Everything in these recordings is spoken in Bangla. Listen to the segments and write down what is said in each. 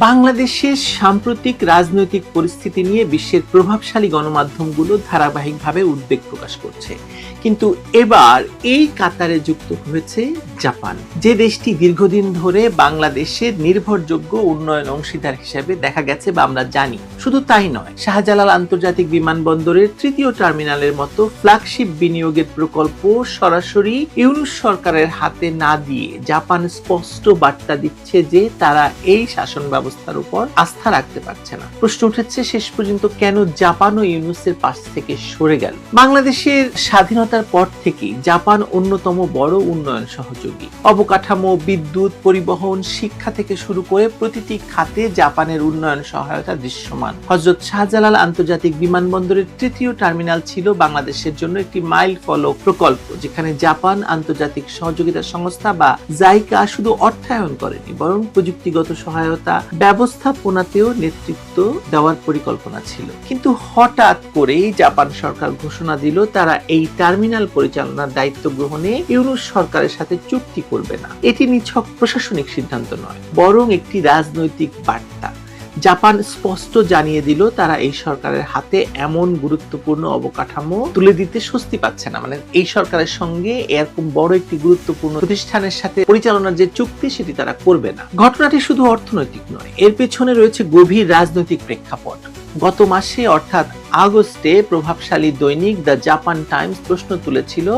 বাংলাদেশের সাম্প্রতিক রাজনৈতিক পরিস্থিতি নিয়ে বিশ্বের প্রভাবশালী গণমাধ্যমগুলো ধারাবাহিকভাবে উদ্বেগ প্রকাশ করছে। কিন্তু এবার এই কাতারে যুক্ত হয়েছে জাপান। যে দেশটি দীর্ঘদিন ধরে বাংলাদেশের নির্ভরযোগ্য উন্নয়ন অংশীদার হিসেবে দেখা গেছে বা আমরা জানি, শুধু তাই নয়, শাহজালাল আন্তর্জাতিক বিমানবন্দরের তৃতীয় টার্মিনালের মতো ফ্ল্যাগশিপ বিনিয়োগের প্রকল্প সরাসরি ইউনুস সরকারের হাতে না দিয়ে জাপান স্পষ্ট বার্তা দিচ্ছে যে তারা এই শাসন ব্যবস্থার উপর আস্থা রাখতে পারছে না। প্রশ্ন উঠেছে, শেষ পর্যন্ত কেন জাপান ও ইউনুসের পাশ থেকে সরে গেল? বাংলাদেশের স্বাধীনতার পর থেকেই জাপান অন্যতম বড় উন্নয়ন সহযোগী। অবকাঠামো, বিদ্যুৎ পরিবহন, শিক্ষা থেকে শুরু করে প্রতিটি খাতে জাপানের উন্নয়ন সহায়তা দৃশ্যমান। হজরত শাহজালাল আন্তর্জাতিক বিমানবন্দরের তৃতীয় টার্মিনাল ছিল বাংলাদেশের জন্য একটি মাইল ফলক প্রকল্প, যেখানে জাপান আন্তর্জাতিক সহযোগিতা সংস্থা বা জাইকা শুধু অর্থায়ন করেনি, বরং প্রযুক্তিগত সহায়তা ব্যবস্থাপনাতেও নেতৃত্ব দেওয়ার পরিকল্পনা ছিল। কিন্তু হঠাৎ করেই জাপান সরকার ঘোষণা দিল, তারা এই টার্মিনাল পরিচালনার দায়িত্ব গ্রহণে ইউনুস সরকারের সাথে চুক্তি করবে না। এটি নিছক প্রশাসনিক সিদ্ধান্ত নয়, বরং একটি রাজনৈতিক বার্তা। জাপান স্পষ্ট জানিয়ে দিল তারা এই সরকারের হাতে এমন গুরুত্বপূর্ণ অবকাঠামো তুলে দিতে স্বস্তি পাচ্ছে না। মানে এই সরকারের সঙ্গে এরকম বড় একটি গুরুত্বপূর্ণ প্রতিষ্ঠানের সাথে পরিচালনার যে চুক্তি সেটি তারা করবে না। ঘটনাটি শুধু অর্থনৈতিক নয়, এর পেছনে রয়েছে গভীর রাজনৈতিক প্রেক্ষাপট। গত মাসে, অর্থাৎ আগস্টে, প্রভাবশালী দৈনিক দ্য জাপান টাইমস প্রশ্ন তুলেছিল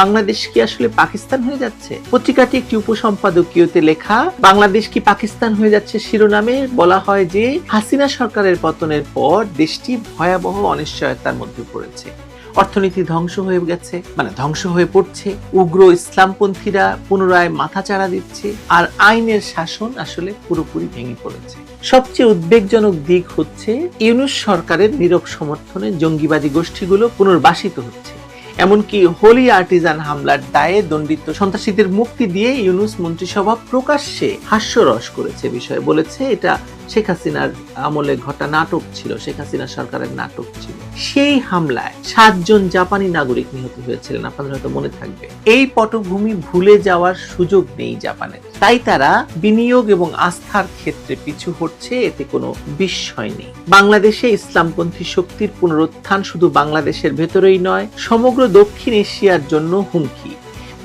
বাংলাদেশ কি আসলে পাকিস্তান হয়ে যাচ্ছে? পত্রিকাটি একটি উপসম্পাদকীয়তে লেখা, বাংলাদেশ কি পাকিস্তান হয়ে যাচ্ছে শিরোনামে? বলা হয় যে হাসিনা সরকারের পতনের পর দেশটি ভয়াবহ অনিশ্চয়তার মধ্যে পড়েছে। অর্থনীতি ধ্বংস হয়ে গেছে মানে ধ্বংস হয়ে পড়ছে। উগ্র ইসলামপন্থীরা পুনরায় মাথাচাড়া দিচ্ছে আর আইনের শাসন আসলে পুরোপুরি ভেঙে পড়েছে। সবচেয়ে উদ্বেগজনক দিক হচ্ছে, ইউনুস সরকারের নীরব সমর্থনে জঙ্গিবাদী গোষ্ঠীগুলো পুনর্বাসিত হচ্ছে। এমনকি হোলি আর্টিজান হামলার দায়ে দণ্ডিত সন্ত্রাসীদের মুক্তি দিয়ে ইউনুস মন্ত্রিসভা প্রকাশ্যে হাস্যরস করেছে বিষয়ে বলেছে এটা শেখ হাসিনার আমলে ঘটা নাটক ছিল, শেখ হাসিনা সরকারের নাটক ছিল। সেই হামলায় সাতজন জাপানি নাগরিক নিহত হয়েছিলেন, আপনাদের হয়তো মনে থাকবে। এই পটভূমি ভুলে যাওয়ার সুযোগ নেই জাপানের। তাই তারা বিনিয়োগ এবং আস্থার ক্ষেত্রে পিছু হচ্ছে এতে কোনো বিস্ময় নেই। বাংলাদেশে ইসলামপন্থী শক্তির পুনরুত্থান শুধু বাংলাদেশের ভেতরেই নয়, সমগ্র দক্ষিণ এশিয়ার জন্য হুমকি।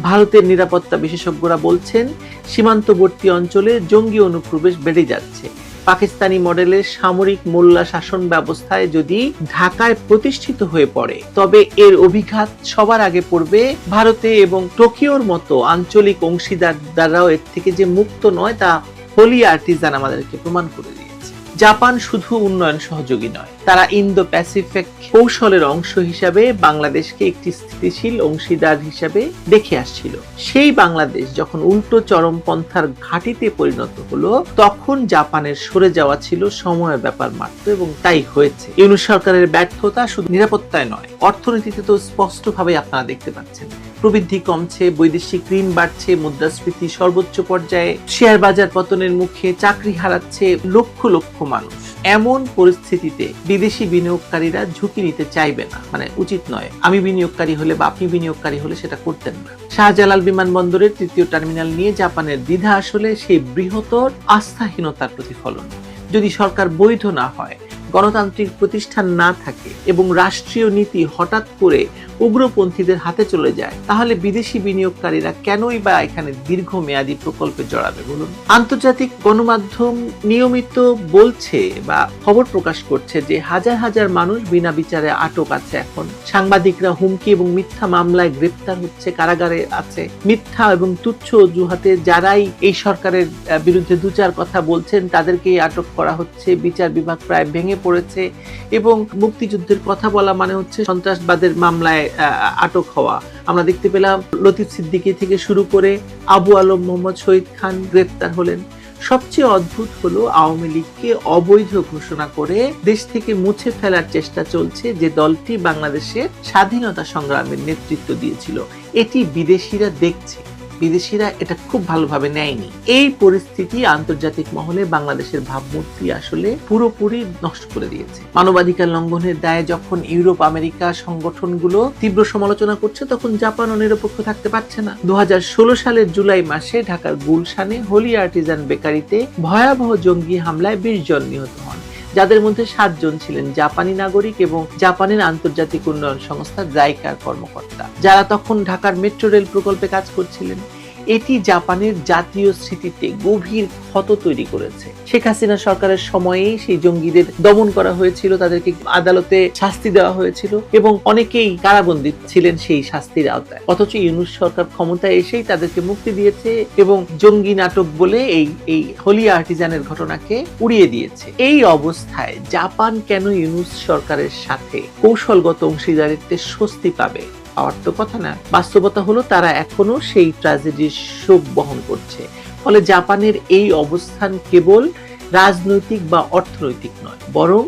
ভারতের নিরাপত্তা বিশেষজ্ঞরা বলছেন, সীমান্তবর্তী অঞ্চলে জঙ্গি অনুপ্রবেশ বেড়ে যাচ্ছে। পাকিস্তানি মডেলের সামরিক মোল্লা শাসন ব্যবস্থায় যদি ঢাকায় প্রতিষ্ঠিত হয়ে পড়ে, তবে এর অভিঘাত সবার আগে পড়বে ভারতে এবং টোকিওর মতো আঞ্চলিক অংশীদার দ্বারাও এর থেকে যে মুক্ত নয় তা হোলি আর্টিজান আমাদেরকে প্রমাণ করে দিয়েছে। জাপান শুধু উন্নয়ন সহযোগী নয় তারা ইন্দো প্যাসিফিক কৌশলের অংশ হিসাবে বাংলাদেশকে একটি স্থিতিশীল অংশীদার হিসাবে দেখে আসছিল। সেই বাংলাদেশ যখন উল্টো চরমপন্থার ঘাটিতে পরিণত হলো, তখন জাপানের সরে যাওয়া ছিল সময়ের ব্যাপার মাত্র এবং তাই হয়েছে। ইউনুস সরকারের ব্যর্থতা শুধু নিরাপত্তায় নয়, অর্থনীতিতে তো স্পষ্টভাবে আপনারা দেখতে পাচ্ছেন। প্রবৃদ্ধি কমছে, বৈদেশিক ঋণ বাড়ছে, মুদ্রাস্ফীতি সর্বোচ্চ পর্যায়ে, শেয়ার বাজার পতনের মুখে চাকরি হারাচ্ছে লক্ষ লক্ষ মানুষ। এমন পরিস্থিতিতে বিদেশি বিনিয়োগকারীরা ঝুঁকি নিতে চাইবে না। মানে উচিত নয়। আমি বিনিয়োগকারী হলে বা আপনি বিনিয়োগকারী হলে সেটা করতেন না। শাহজালাল বিমানবন্দরের তৃতীয় টার্মিনাল নিয়ে জাপানের দ্বিধা আসলে সেই বৃহত্তর আস্থাহীনতার প্রতিফলন। যদি সরকার বৈধ না হয়, গণতান্ত্রিক প্রতিষ্ঠান না থাকে এবং রাষ্ট্রীয় নীতি হঠাৎ করে উগ্রপন্থীদের হাতে চলে যায়। তাহলে বিদেশি বিনিয়োগকারীরা কেনই বা এখানে দীর্ঘমেয়াদী প্রকল্পে জড়াবে বলুন? আন্তর্জাতিক গণমাধ্যম নিয়মিত বলছে বা খবর প্রকাশ করছে যে হাজার হাজার মানুষ বিনা বিচারে আটক আছে এখন। সাংবাদিকরা হুমকি এবং মিথ্যা মামলায় গ্রেপ্তার হচ্ছে, কারাগারে আছে। মিথ্যা এবং তুচ্ছ অজুহাতে যারাই এই সরকারের বিরুদ্ধে দু চার কথা বলছেন, তাদেরকেই আটক করা হচ্ছে। বিচার বিভাগ প্রায় ভেঙে পড়েছে এবং মুক্তিযুদ্ধের কথা বলা মানে হচ্ছে সন্ত্রাসবাদের মামলায় আহ, আটক হওয়া। আমরা দেখতে পেলাম লতিফ সিদ্দিকি থেকে শুরু করে আবু আলম মোহাম্মদ শহীদ খান গ্রেপ্তার হলেন। সবচেয়ে অদ্ভুত হলো আওয়ামী লীগকে অবৈধ ঘোষণা করে দেশ থেকে মুছে ফেলার চেষ্টা চলছে যে দলটি বাংলাদেশের স্বাধীনতা সংগ্রামের নেতৃত্ব দিয়েছিল। এটি বিদেশিরা দেখছে। বিদেশিরা এটা খুব ভালোভাবে নেয়নি। এই পরিস্থিতি আন্তর্জাতিক মহলে বাংলাদেশের ভাবমূর্তি আসলে পুরোপুরি নষ্ট করে দিয়েছে। মানবাধিকার লঙ্ঘনের দায়ে যখন ইউরোপ, আমেরিকা সংগঠনগুলো তীব্র সমালোচনা করছে, তখন জাপানও নিরপেক্ষ থাকতে পারছে না। দু হাজার ষোলো সালের জুলাই মাসে ঢাকার গুলশানে হোলি আর্টিজান বেকারিতে ভয়াবহ জঙ্গি হামলায় বিশ জন নিহত হন। যাদের মধ্যে সাতজন ছিলেন জাপানি নাগরিক এবং জাপানের আন্তর্জাতিক উন্নয়ন সংস্থা জাইকার কর্মকর্তা। যারা তখন ঢাকার মেট্রো রেল প্রকল্পে কাজ করছিলেন। এটি জাপানের জাতীয় স্মৃতিতে গভীর ক্ষত তৈরি করেছে। শেখ হাসিনা সরকারের সময়েই সেই জঙ্গিদের দমন করা হয়েছিল, তাদেরকে আদালতে শাস্তি দেওয়া হয়েছিল এবং অনেকেই কারাবন্দী ছিলেন সেই শাস্তির আওতায়। অথচ ইউনুস সরকার ক্ষমতায় এসেই তাদেরকে মুক্তি দিয়েছে এবং জঙ্গি নাটক বলে এই এই হোলি আর্টিজানের ঘটনাকে উড়িয়ে দিয়েছে। এই অবস্থায় জাপান কেন ইউনুস সরকারের সাথে কৌশলগত অংশীদারিত্বে স্বস্তি পাবে? পাওয়ার তো কথা না। বাস্তবতা হলো তারা এখনও সেই ট্র্যাজেডির শোক বহন করছে। ফলে জাপানের এই অবস্থান কেবল রাজনৈতিক বা অর্থনৈতিক নয়, বরং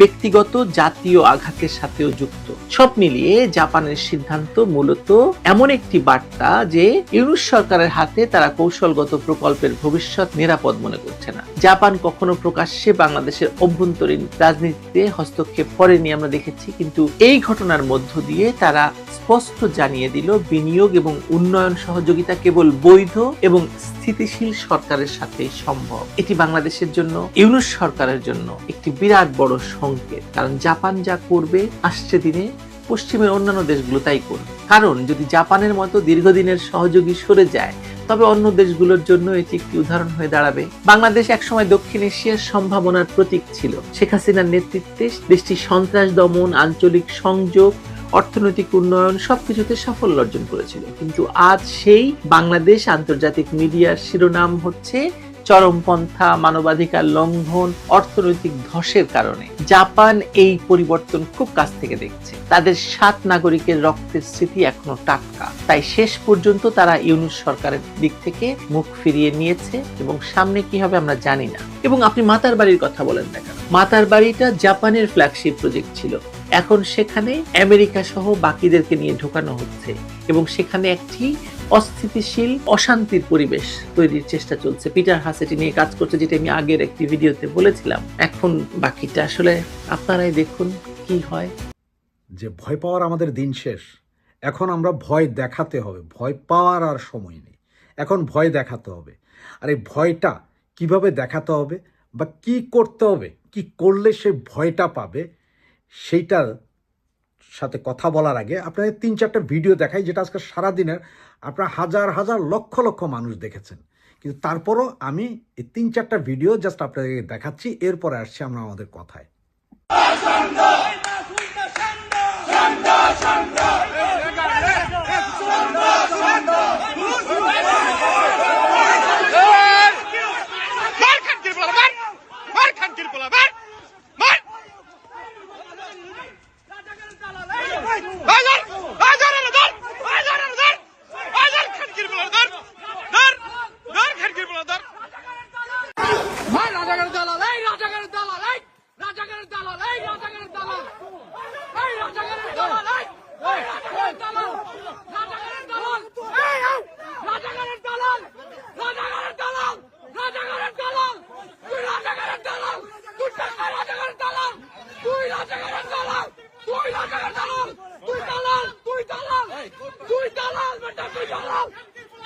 ব্যক্তিগত জাতীয় আঘাতের সাথেও যুক্ত। সব মিলিয়ে জাপানের সিদ্ধান্ত মূলত এমন একটি বার্তা যে ইউনুস সরকারের হাতে তারা কৌশলগত প্রকল্পের ভবিষ্যৎ নিরাপদ মনে করছে না। জাপান কখনো প্রকাশ্যে বাংলাদেশের অভ্যন্তরীণ রাজনীতিতে হস্তক্ষেপ করেনি আমরা দেখেছি, কিন্তু এই ঘটনার মধ্য দিয়ে তারা স্পষ্ট জানিয়ে দিল, বিনিয়োগ এবং উন্নয়ন সহযোগিতা কেবল বৈধ এবং স্থিতিশীল সরকারের সাথে সম্ভব। এটি বাংলাদেশের জন্য ইউনুস সরকারের জন্য একটি বিরাট বড় সংকেত। কারণ জাপান যা করবে, আসছে দিনে, পশ্চিমের অন্যান্য দেশগুলো তাই করবে। কারণ যদি জাপানের মতো দীর্ঘদিনের সহযোগী সরে যায়, তবে অন্য দেশগুলোর জন্য এটি একটি উদাহরণ হয়ে দাঁড়াবে। বাংলাদেশ একসময় দক্ষিণ এশিয়ার সম্ভাবনার প্রতীক ছিল। শেখ হাসিনার নেতৃত্বে দেশটি সন্ত্রাস দমন, আঞ্চলিক সংযোগ, অর্থনৈতিক উন্নয়ন সবকিছুতে সাফল্য অর্জন করেছিল। কিন্তু আজ সেই বাংলাদেশ আন্তর্জাতিক মিডিয়ার শিরোনাম হচ্ছে চরমপন্থা মানবাধিকার লঙ্ঘন, অর্থনৈতিক ধসের কারণে। জাপান এই পরিবর্তন খুব কাছ থেকে দেখছে। তাদের সাত নাগরিকের রক্তের স্মৃতি এখনও টাটকা। তাই শেষ পর্যন্ত তারা ইউনুস সরকারের দিক থেকে মুখ ফিরিয়ে নিয়েছে এবং সামনে কি হবে আমরা জানি না। এবং আপনি মাতার বাড়ির কথা বলেন না কেন? মাতার বাড়িটা জাপানের ফ্ল্যাগশিপ প্রজেক্ট ছিল। এখন সেখানে আমেরিকা সহ বাকিদেরকে নিয়ে ঢোকানো হচ্ছে এবং সেখানে একটি অস্থিতিশীল, অশান্তির পরিবেশ তৈরির চেষ্টা চলছে। পিটার হাসেটি নিয়ে কাজ করছে, যেটা আমি আগের একটি ভিডিওতে বলেছিলাম। এখন বাকিটা আসলে আপনারাই দেখুন কি হয়। যে ভয় পাওয়ার আমাদের দিন শেষ, এখন আমরা ভয় দেখাতে হবে। ভয় পাওয়ার আর সময় নেই। এখন ভয় দেখাতে হবে। আর এই ভয়টা কীভাবে দেখাতে হবে বা কি করতে হবে, কি করলে সে ভয়টা পাবে, সেইটার সাথে কথা বলার আগে আপনাদের তিন চারটা ভিডিও দেখাই, যেটা আজকে সারাদিনের আপনারা হাজার হাজার, লক্ষ লক্ষ মানুষ দেখেছেন। কিন্তু তারপরও আমি এই তিন, চারটা ভিডিও জাস্ট আপনাদেরকে দেখাচ্ছি, এরপরে আসছি আমরা আমাদের কথায়। মার খানকির পোলা মার মার খানকির পোলা মার মার বাজার বাজার এনে ধর বাজার এনে ধর বাজার খানকির পোলা ধর ধর ধর খানকির পোলা ধর ভাই রাজাকারের দালাল এই রাজাকারের দালাল এই রাজাকারের দালাল এই রাজাকারের দালাল এই রাজাকারের দালাল এই এই রাজাকারের দালাল রাজাকারের দালাল এই এই রাজাকারের দালাল রাজাকারের দালাল রাজাকারের দালাল তুই রাজাকারের দালাল তুই টাকা রাজাকারের দালাল তুই রাজাকারের দালাল তুই রাজাকারের দালাল তুই দালাল তুই দালাল তুই দালাল বেটা তুই দালাল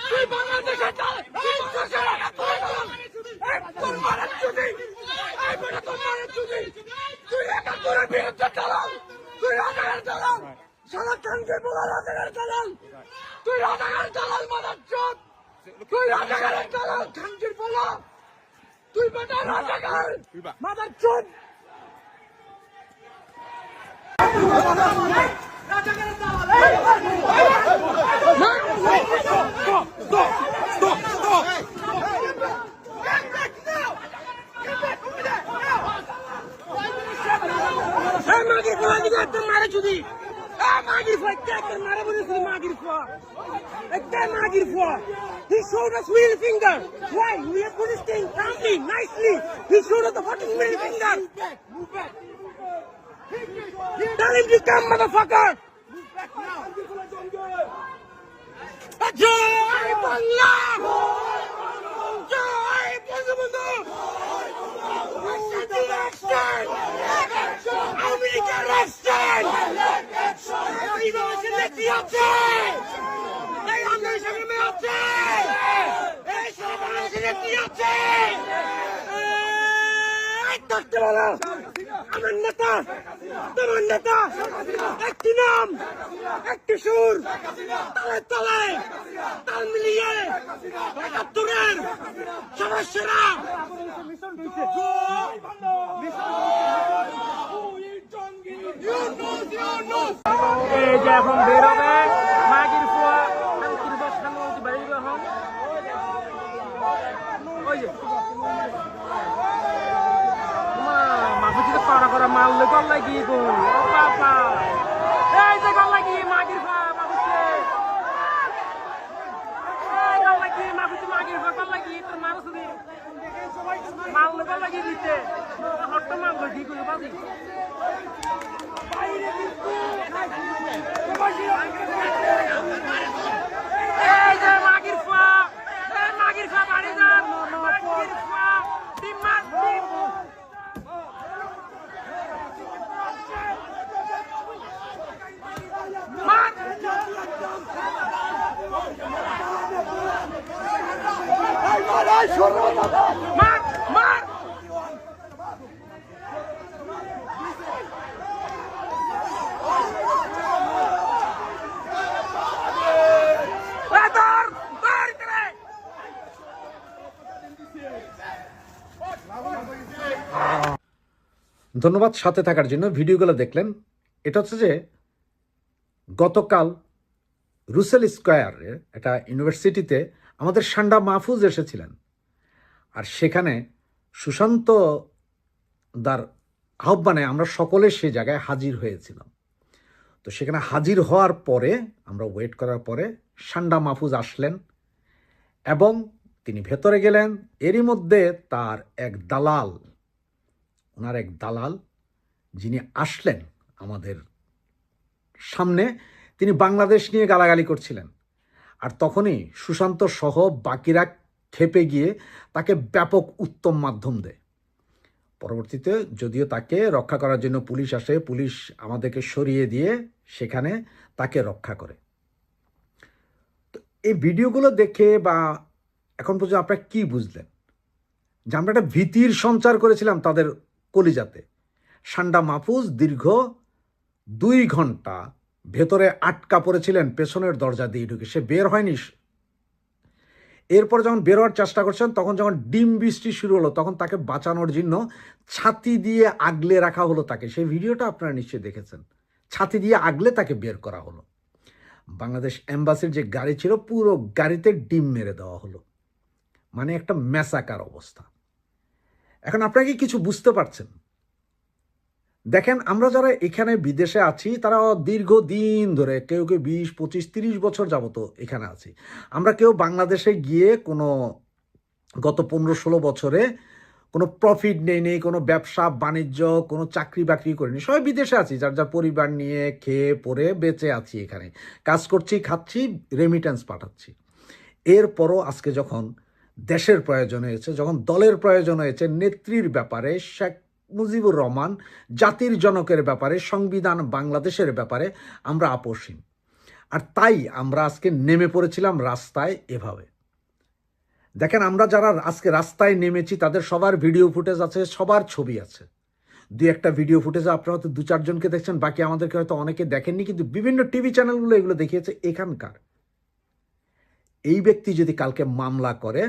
তুই বাংলাদেশের দালাল তুই বাংলাদেশের তুই দালাল এই তোর মারের চুদি এই বেটা তোর মারের চুদি তুই একাত্তরের বিরুদ্ধে দালাল তুই রাজাকারের দালাল সারা কানকে বলা রাজাকারের দালাল তুই রাজাকারের দালাল মাদার চোদ তুই রাজাকারের দালাল খানকির বলা তুই বেটা রাজাকার মাদার চোদ রাজাকারের এই এই মাগির ফলা দিকে একদম মারে এই মাগির ফলা একদম মারে বলে শুধু মাগির ফলা একদম মাগির ফলা He showed us middle finger. Why? We put his thing calmly, nicely. He showed us the fucking middle finger. Move back. Tell him to come, motherfucker. Move back now. Bangla জয় বঙ্গবন্ধু নেত্রী আছে এই বাংলাদেশের মেয়ে আছে এই সারা বাংলাদেশের নেত্রী আছে থাকতে আমার নেতা, তোমার নেতা, একটি নাম, একটি সুর, তালে তালে, তাল মিলিয়ে একাত্তরের সদস্যরা। এই এখন। লাগি গো গল লাগি মাগির ফুয়া মাফুজি এই গল লাগি মাফুজি মাগির ফুয়া গল লাগি তোর মারছ দি মারলে গল লাগি দিতে। হট্ট মারলো ঠিক হয়ে বাজি এই যে মাগির ফুয়া এই মাগির ফুয়া বাড়ি যান মাগির ফুয়া ডিম মাছ ডিম মার মার মার এই ধর ধর করে ধন্যবাদ সাথে থাকার জন্য ভিডিওগুলো দেখলেন। এটা হচ্ছে যে গতকাল রুসেল স্কোয়ারে একটা ইউনিভার্সিটিতে আমাদের সান্ডা মাহফুজ এসেছিলেন। আর সেখানে সুশান্ত দার আহ্বানে আমরা সকলে সে জায়গায় হাজির হয়েছিলাম। তো সেখানে হাজির হওয়ার পরে, আমরা ওয়েট করার পরে সান্ডা মাহফুজ আসলেন এবং তিনি ভেতরে গেলেন। এরই মধ্যে তার এক দালাল ওনার এক দালাল যিনি আসলেন আমাদের সামনে, তিনি বাংলাদেশ নিয়ে গালাগালি করছিলেন। আর তখনই সুশান্ত সহ বাকিরা খেপে গিয়ে তাকে ব্যাপক উত্তম মাধ্যম দেয়। পরবর্তীতে যদিও তাকে রক্ষা করার জন্য পুলিশ আসে, পুলিশ আমাদেরকে সরিয়ে দিয়ে সেখানে তাকে রক্ষা করে। তো এই ভিডিওগুলো দেখে বা এখন পর্যন্ত আপনারা কি বুঝলেন? যে আমরা একটা ভীতির সঞ্চার করেছিলাম তাদের কলিজাতে। সান্ডা মাহফুজ দীর্ঘ দুই ঘণ্টা ভেতরে আটকা পড়েছিলেন, পেছনের দরজা দিয়ে ঢুকে। সে বের হয়নি। এরপর যখন বের হওয়ার চেষ্টা করছেন, তখন যখন ডিম বৃষ্টি শুরু হলো, তখন তাকে বাঁচানোর জন্য ছাতি দিয়ে আগলে রাখা হলো তাকে। সেই ভিডিওটা আপনারা নিশ্চয়ই দেখেছেন। ছাতি দিয়ে আগলে তাকে বের করা হলো। বাংলাদেশ এম্বাসির যে গাড়ি ছিল, পুরো গাড়িতে ডিম মেরে দেওয়া হলো। মানে একটা ম্যাসাকার অবস্থা। এখন আপনারা কি কিছু বুঝতে পারছেন? দেখেন, আমরা যারা এখানে বিদেশে আছি, তারা দীর্ঘদিন ধরে কেউ কেউ বিশ, পঁচিশ, তিরিশ বছর যাবত এখানে আছি। আমরা কেউ বাংলাদেশে গিয়ে কোনো গত পনেরো, ষোলো বছরে কোনো প্রফিট নেই নেই কোনো ব্যবসা, বাণিজ্য, কোনো চাকরি বাকরি করিনি। সবাই বিদেশে আছি, যার যার পরিবার নিয়ে খেয়ে পরে বেঁচে আছি এখানে। কাজ করছি, খাচ্ছি রেমিটেন্স পাঠাচ্ছি। এরপরও আজকে যখন দেশের প্রয়োজন হয়েছে, যখন দলের প্রয়োজন হয়েছে, নেত্রীর ব্যাপারে শেখ মুজিবুর রহমান জাতির জনকের ব্যাপারে, সংবিধান বাংলাদেশের ব্যাপারে আমরা আপোষহীন। আর তাই আমরা আজকে নেমে পড়েছিলাম রাস্তায় এভাবে। দেখেন, আমরা যারা আজকে রাস্তায় নেমেছি, তাদের সবার ভিডিও ফুটেজ আছে, সবার ছবি আছে। দুই একটা ভিডিও ফুটেজে আপনারা হয়তো দু চারজনকে দেখছেন, বাকি আমাদেরকে হয়তো অনেকে দেখেননি, কিন্তু বিভিন্ন টিভি চ্যানেলগুলো এগুলো দেখিয়েছে, এখানকার। এই ব্যক্তি যদি কালকে মামলা করে,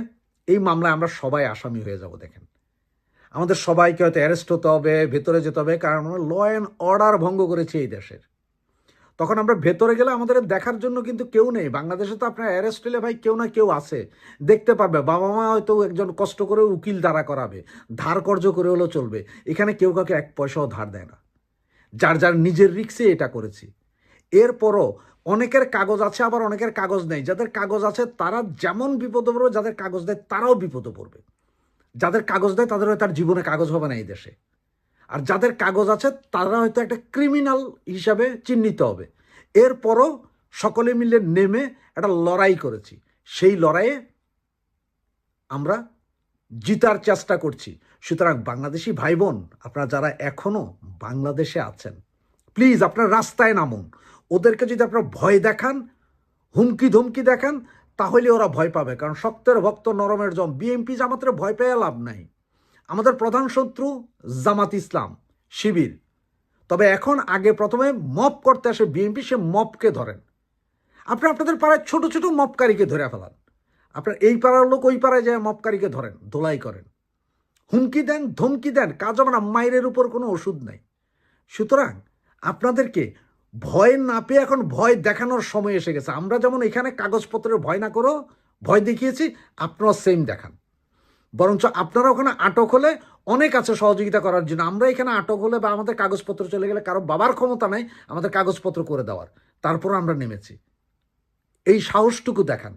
এই মামলায় আমরা সবাই আসামি হয়ে যাব, দেখেন। আমাদের সবাইকে হয়তো অ্যারেস্ট হতে হবে, ভেতরে যেতে হবে, কারণ আমরা ল অ্যান্ড অর্ডার ভঙ্গ করেছি এই দেশের। তখন আমরা ভেতরে গেলে আমাদের দেখার জন্য কিন্তু কেউ নেই। বাংলাদেশে তো আপনার অ্যারেস্ট হলে ভাই কেউ না কেউ আছে। দেখতে পারবে বাবা মা হয়তো একজন কষ্ট করে উকিল দ্বারা করাবে, ধার কর্য করে হলেও চলবে। এখানে কেউ কাউকে এক পয়সাও ধার দেয় না। যার যার নিজের রিক্সে এটা করেছি। এরপরও অনেকের কাগজ আছে, আবার অনেকের কাগজ নেই। যাদের কাগজ আছে, তারা যেমন বিপদে পড়বে, যাদের কাগজ দেয় তারাও বিপদে পড়বে। যাদের কাগজ দেয় তাদের হয়তো আর জীবনে কাগজ হবে না এই দেশে। আর যাদের কাগজ আছে, তারা হয়তো একটা ক্রিমিনাল হিসাবে চিহ্নিত হবে। এরপরও সকলে মিলে নেমে একটা লড়াই করেছি। সেই লড়াইয়ে আমরা জিতার চেষ্টা করছি। সুতরাং বাংলাদেশি ভাই বোন, আপনারা যারা এখনও বাংলাদেশে আছেন প্লিজ আপনার রাস্তায় নামুন। ওদেরকে যদি আপনারা ভয় দেখান হুমকি ধমকি দেখান, তাহলে ওরা ভয় পাবে। কারণ শক্তের ভক্ত, নরমের জম বিএনপি জামাতের ভয় পেয়ে লাভ নাই। আমাদের প্রধান শত্রু জামাত ইসলাম, শিবির। তবে এখন আগে প্রথমে মপ করতে আসে বিএনপি সে মপকে ধরেন। আপনি আপনাদের পাড়ায় ছোট ছোট মপকারীকে ধরে ফেলান। আপনার এই পাড়ার লোক ওই পাড়ায় যায় মপকারীকে ধরেন, ধোলাই করেন। হুমকি দেন, ধমকি দেন, কাজ হবে না মায়ের উপর কোনো ওষুধ নাই। সুতরাং আপনাদেরকে ভয় না পেয়ে এখন ভয় দেখানোর সময় এসে গেছে। আমরা যেমন এখানে কাগজপত্রের ভয় না করো, ভয় দেখিয়েছি আপনারা সেম দেখান। বরঞ্চ আপনারা ওখানে আটক হলে অনেক আছে সহযোগিতা করার জন্য। আমরা এখানে আটক হলে বা আমাদের কাগজপত্র চলে গেলে কারও বাবার ক্ষমতা নাই, আমাদের কাগজপত্র করে দেওয়ার। তারপর আমরা নেমেছি। এই সাহসটুকু দেখান।